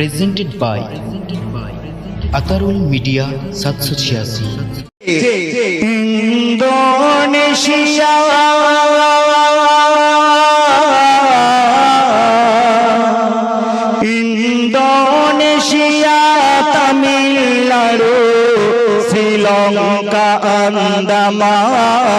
Presented by Atarul media সাতশো ছিয়াশি। Indonesia Andaman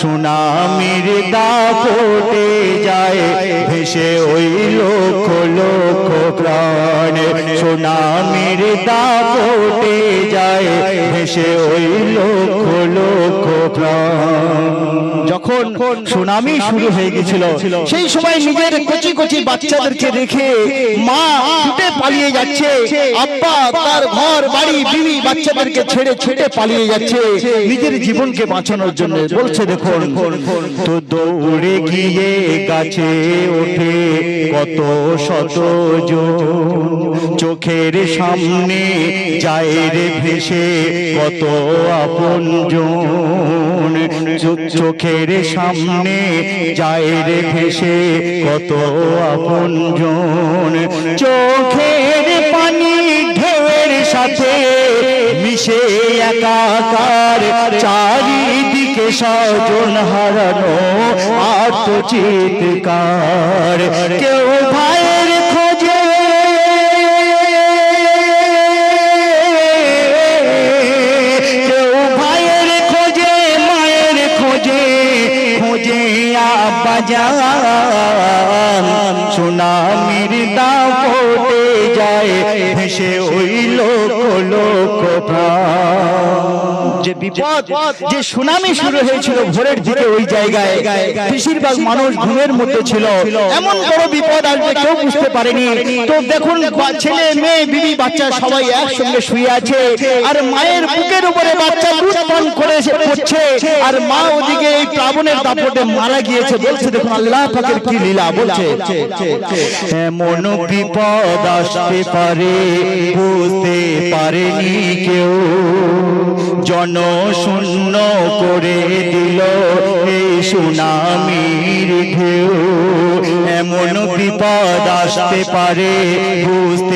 সুনামির দাপটে যায়, ভেসে ওই লক্ষ লক্ষ প্রাণ। সুনামির দাপটে যায়, ভেসে ওই লক্ষ লক্ষ প্রাণ। যখন সুনামি শুরু হয়ে গেছিল সেই সময় নিজের কচি কচি বাচ্চাদেরকে রেখে মা ছুটে পালিয়ে যাচ্ছে। আব্বা তার ঘর বাড়ি বিবি বাচ্চাদেরকে ছেড়ে ছুটে পালিয়ে যাচ্ছে। নিজের জীবনকে বাঁচানোর জন্য বলছে দেখুন তো দৌড়ে গিয়ে গাছে ওঠে কত শত চোখের সামনে যায় রে ভেসে কত আপন জন চোখের সামনে যায় রে ভেসে কত আপন জন। চোখের পানি ঢেউয়ের সাথে মিশে একাকার, চারিদিকে স্বজন হারানো আত্মচিৎকার। কেউ ভাইয়ের আব্বাজান সুনামির দাপটে যায়, ভেসে ওই লোক লোক যে বিপদ, যে সুনামি শুরু হয়েছিল ভোরের দিকে ওই জায়গায়, বেশিরভাগ মানুষ ঘুমের মধ্যে ছিল। এমন বড় বিপদ আসবে কেউ বুঝতে পারেনি। তো দেখুন ছেলে, মেয়ে, বিবি, বাচ্চা সবাই একসঙ্গে শুয়ে আছে। আর মায়ের বুকের উপরে বাচ্চা দুধ পান করে পড়ছে আর মা ওদিকে এই প্লাবনের দাপটে মারা গিয়েছে বলছে দেখুন আল্লাহ পাকের কি লীলা। বলছে এমন বিপদ আসতে পারে বুঝতে পারেনি কেউ। জনশূন্য করে দিল এই সুনামির ঢেউ। এমন বিপদ আসতে পারে বুঝতে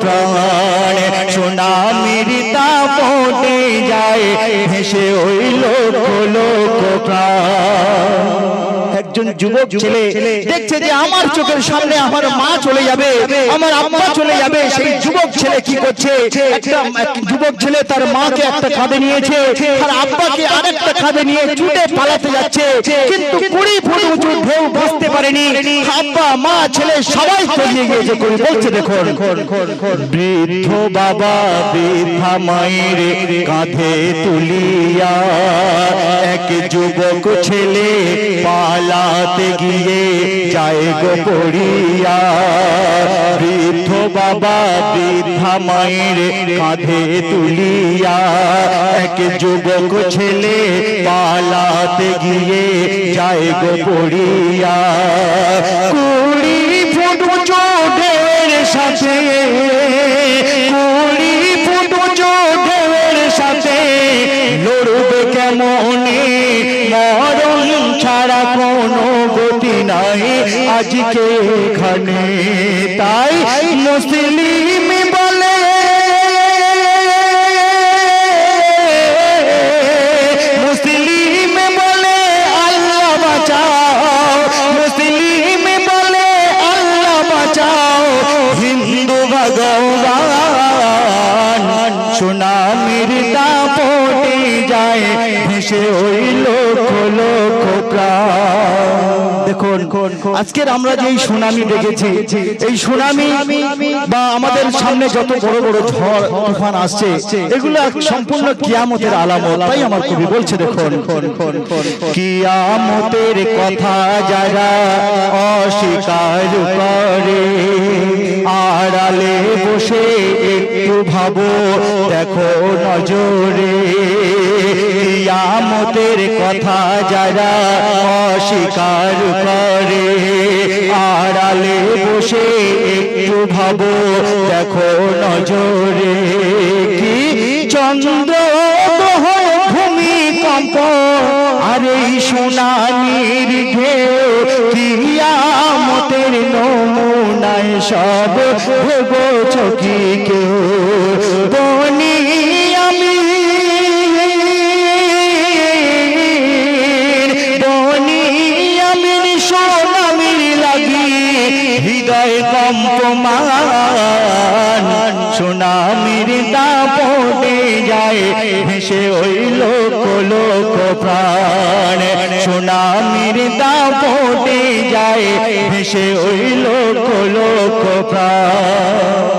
প্রাণ সুনামির দাপটে যায় ভেসে ওই লোক লোক প্রাণ। যুবক ছেলে দেখছে যে আমার চোখের সামনে আমার মা চলে যাবে আমার আব্বা চলে যাবে সেই যুবক ছেলে কি করছে? একটা যুবক ছেলে তার মাকে একটা কাঁধে নিয়েছে আর আব্বাকে আরেকটা কাঁধে নিয়ে ছুটে পালাতে যাচ্ছে কিন্তু কুড়ি ফুট উঁচু ঢেউ বসতে পারেনি আব্বা মা ছেলে সবাই তলিয়ে গিয়েছে কবি বলছে দেখুন। বৃদ্ধ বাবা বৃদ্ধা মায়ের কাঁধে তুলিয়া এক যুবক ছেলে পালাতে গিয়ে যায় গো পড়িয়া। বৃদ্ধ বাবা বৃদ্ধা মায়ের কাঁধে তুলিয়া। এক যুবক ছেলে পালাতে গিয়ে যায় গো পড়িয়া। কুড়ি ফুট চোখের সাথে, কুড়ি ফুট চোখের সাথে লড়বে কেমনে? ছাড়া কোনো গতি নাই। আজকে এখানে তাই মুসলিম বলে। মুসলিম বলে, আল্লাহ বাঁচাও। মুসলিম বলে, আল্লাহ বাঁচাও। হিন্দু ভগবান সুনামির দাপটে যায়, ভেসে ওই আজকের আমরা যে সুনামি দেখেছি এই সুনামি বা আমাদের সামনে যত বড় বড় ঝড় তুফান আসছে এগুলো সম্পূর্ণ কিয়ামতের আলামত তাই আমার কবি বলছে দেখুন। কিয়ামতের কথা যারা অস্বীকার করে আড়ালে বসে একটু ভাবো, দেখো নজরে। কিয়ামতের কথা যারা অস্বীকার করে, আড়ালে বসে একটু ভাবো, দেখো নজরে। কি চন্দ্র ভূমিকম্প, আর এই সোনালির ঢেউ, কিয়ামতের নমুনায় সব ভেবেছ কি কেউ আমি বনি আমি সোনামির লাগি হৃদয় কম্পমান সোনামির দাপটে যায় ভেসে ওই লোক লোক প্রাণ। সোনামির দাপটে যায় ভেসে ওই লোক লোক প্রাণ।